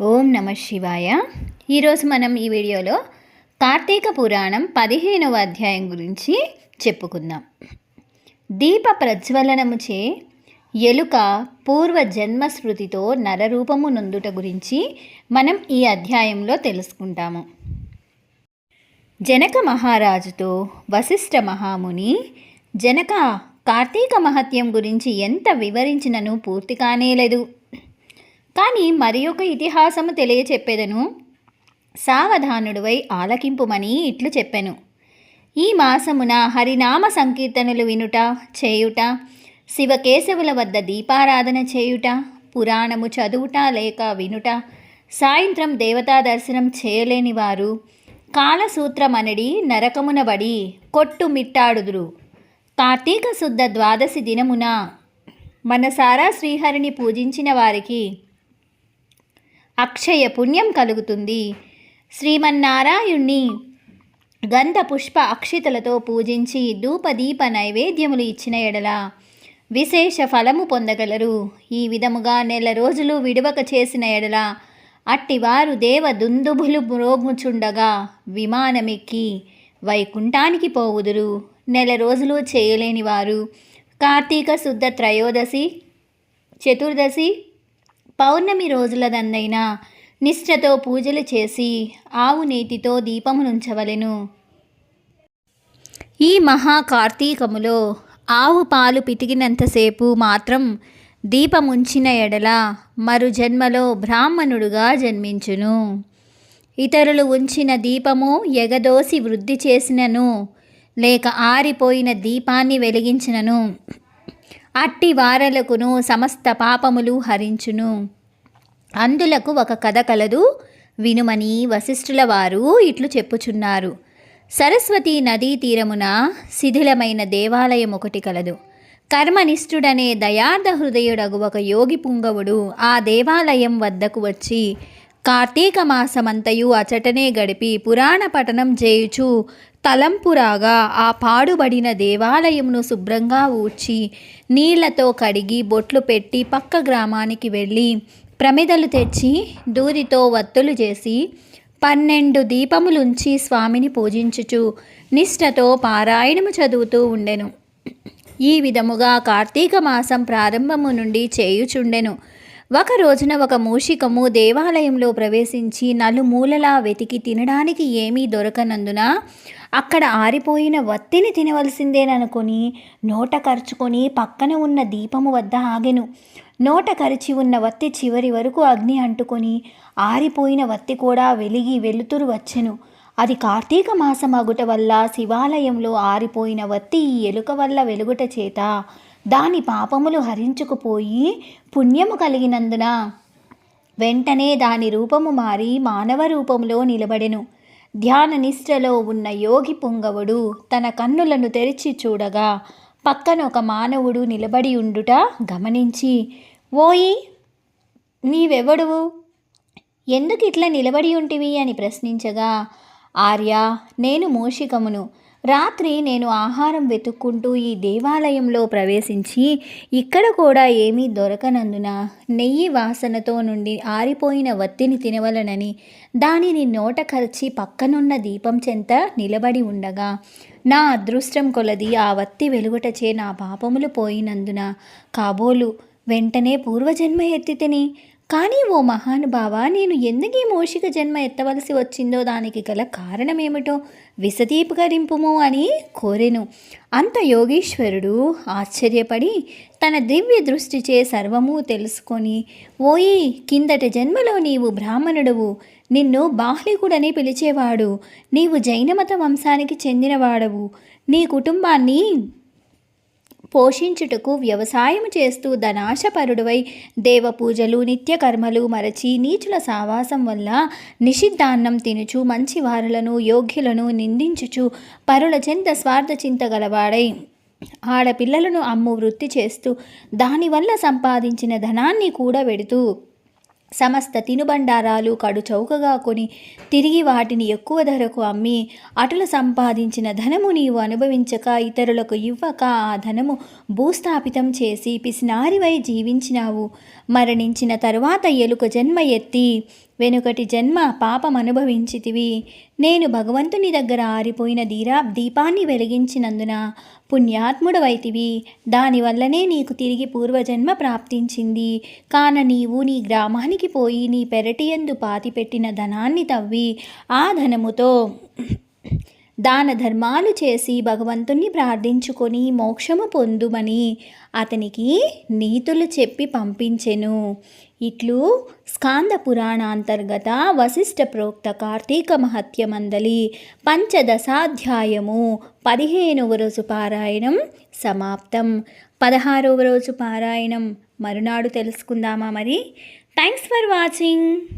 ఓం నమ శివాయ. ఈరోజు మనం ఈ వీడియోలో కార్తీక పురాణం పదిహేనవ అధ్యాయం గురించి చెప్పుకుందాం. దీప ప్రజ్వలనముచే ఎలుక పూర్వ జన్మ జన్మస్మృతితో నరరూపము నొందుట గురించి మనం ఈ అధ్యాయంలో తెలుసుకుంటాము. జనక మహారాజుతో వశిష్ఠ మహాముని జనక కార్తీక మహత్యం గురించి ఎంత వివరించినను పూర్తి కానేలేదు కానీ మరి ఒక ఇతిహాసము తెలియచెప్పేదను. సావధానుడివై ఆలకింపుమని ఇట్లు చెప్పెను. ఈ మాసమున హరినామ సంకీర్తనలు వినుట చేయుట శివకేశవుల వద్ద దీపారాధన చేయుట పురాణము చదువుట లేక వినుట సాయంత్రం దేవతా దర్శనం చేయలేని వారు కాలసూత్రమనడి నరకమునబడి కొట్టుమిట్టాడుదురు కార్తీక శుద్ధ ద్వాదశి దినమున మనసారా శ్రీహరిని పూజించిన వారికి అక్షయ పుణ్యం కలుగుతుంది. శ్రీమన్నారాయణ్ణి గంధ పుష్ప అక్షితలతో పూజించి ధూపదీప నైవేద్యములు ఇచ్చిన ఎడల విశేష ఫలము పొందగలరు. ఈ విధముగా నెల రోజులు విడవక చేసిన ఎడల అట్టివారు దేవ దుందుబులు మ్రోగుచుండగా విమానమెక్కి వైకుంఠానికి పోవుదురు. నెల రోజులు చేయలేని వారు కార్తీక శుద్ధ త్రయోదశి చతుర్దశి పౌర్ణమి రోజులదందైనా నిష్ఠతో పూజలు చేసి ఆవు నీటితో దీపమునుంచవలెను ఈ మహా కార్తీకములో ఆవు పాలు పితికినంతసేపు మాత్రం దీపముంచిన ఎడల మరు జన్మలో బ్రాహ్మణుడుగా జన్మించును. ఇతరులు ఉంచిన దీపము ఎగదోసి వృద్ధి చేసినను లేక ఆరిపోయిన దీపాన్ని వెలిగించినను. అట్టి వారలకును సమస్త పాపములు హరించును. అందులకు ఒక కథ కలదు వినుమని వశిష్ఠుల వారు ఇట్లు చెప్పుచున్నారు. సరస్వతి నదీ తీరమున శిథిలమైన దేవాలయం ఒకటి కలదు. కర్మనిష్ఠుడనే దయార్థ హృదయుడగు ఒక యోగి పుంగవుడు ఆ దేవాలయం వద్దకు వచ్చి కార్తీక మాసమంతయు అచటనే గడిపి పురాణ పఠనం చేయుచు తలంపురాగా ఆ పాడుబడిన దేవాలయమును శుభ్రంగా ఊడ్చి నీళ్ళతో కడిగి బొట్లు పెట్టి పక్క గ్రామానికి వెళ్ళి ప్రమిదలు తెచ్చి దూదితో వత్తులు చేసి పన్నెండు దీపములుంచి స్వామిని పూజించుచు నిష్ఠతో పారాయణము చదువుతూ ఉండెను. ఈ విధముగా కార్తీక మాసం ప్రారంభము నుండి చేయుచుండెను. ఒక రోజున ఒక మూషికము దేవాలయంలో ప్రవేశించి నలుమూలలా వెతికి తినడానికి ఏమీ దొరకనందున అక్కడ ఆరిపోయిన వత్తిని తినవలసిందేననుకొని నోట కరుచుకొని పక్కన ఉన్న దీపము వద్ద ఆగెను. నోట కరిచి ఉన్న వత్తి చివరి వరకు అగ్ని అంటుకొని ఆరిపోయిన వత్తి కూడా వెలిగి వెలుతురు వచ్చెను. అది కార్తీక మాసం అగుట వల్ల శివాలయంలో ఆరిపోయిన వత్తి ఈ ఎలుక వల్ల వెలుగుట చేత దాని పాపములు హరించుకుపోయి పుణ్యము కలిగినందున వెంటనే దాని రూపము మారి మానవ రూపంలో నిలబడెను. ధ్యాన నిష్ఠలో ఉన్న యోగి పుంగవుడు తన కన్నులను తెరిచి చూడగా పక్కన ఒక మానవుడు నిలబడి ఉండుట గమనించి ఓయి నీవెవడువు? ఎందుకు ఇట్లా నిలబడి ఉంటివి? అని ప్రశ్నించగా ఆర్య నేను మూషికమును. రాత్రి నేను ఆహారం వెతుక్కుంటూ ఈ దేవాలయంలో ప్రవేశించి ఇక్కడ కూడా ఏమీ దొరకనందున నెయ్యి వాసనతో నుండి ఆరిపోయిన వత్తిని తినవలనని దానిని నోట కరిచి పక్కనున్న దీపం చెంత నిలబడి ఉండగా నా అదృష్టం కొలది ఆ వత్తి వెలుగుటచే నా పాపములు పోయినందున కాబోలు వెంటనే పూర్వజన్మ ఎత్తితిని కానీ ఓ మహానుభావ నేను ఎందుకు ఈ మోషిక జన్మ ఎత్తవలసి వచ్చిందో దానికి గల కారణమేమిటో విసదీపకరింపుము అని కోరెను. అంత యోగీశ్వరుడు ఆశ్చర్యపడి తన దివ్య దృష్టిచే సర్వము తెలుసుకొని ఓయి కిందట జన్మలో నీవు బ్రాహ్మణుడవు నిన్ను బాహ్లికుడని పిలిచేవాడు నీవు జైనమత వంశానికి చెందినవాడవు నీ కుటుంబాన్ని పోషించుటకు వ్యవసాయం చేస్తూ ధనాశపరుడువై దేవపూజలు నిత్యకర్మలు మరచి నీచుల సావాసం వల్ల నిషిద్ధాన్నం తినుచు మంచి వారులను యోగ్యులను నిందించుచు పరుల చెంత స్వార్థ చింత గలవాడై ఆడపిల్లలను అమ్ము వృత్తి చేస్తూ దానివల్ల సంపాదించిన ధనాన్ని కూడా వెడుతూ సమస్త తినుబండారాలు కడు చౌకగా కొని తిరిగి వాటిని ఎక్కువ ధరకు అమ్మి అటుల సంపాదించిన ధనము నీవు అనుభవించక ఇతరులకు ఇవ్వక ఆ ధనము భూస్థాపితం చేసి పిసినారివై జీవించినావు. మరణించిన తరువాత ఎలుక జన్మ ఎత్తి వెనుకటి జన్మ పాపం అనుభవించితివి. నేను భగవంతుని దగ్గర ఆరిపోయిన దీరా దీపాన్ని వెలిగించినందున పుణ్యాత్ముడవైతివి. దానివల్లనే నీకు తిరిగి పూర్వజన్మ ప్రాప్తించింది. కాన నీవు నీ గ్రామానికి పోయి నీ పెరటియందు పాతిపెట్టిన ధనాన్ని తవ్వి ఆ ధనముతో దాన ధర్మాలు చేసి భగవంతుణ్ణి ప్రార్థించుకొని మోక్షము పొందుమని అతనికి నీతులు చెప్పి పంపించెను. ఇట్లు స్కాంద పురాణాంతర్గత వశిష్ఠ ప్రోక్త కార్తీక మహత్య మందలి పంచదశాధ్యాయము పదిహేనవ రోజు పారాయణం సమాప్తం. పదహారవ రోజు పారాయణం. మరునాడు తెలుసుకుందామా మరి? Thanks for watching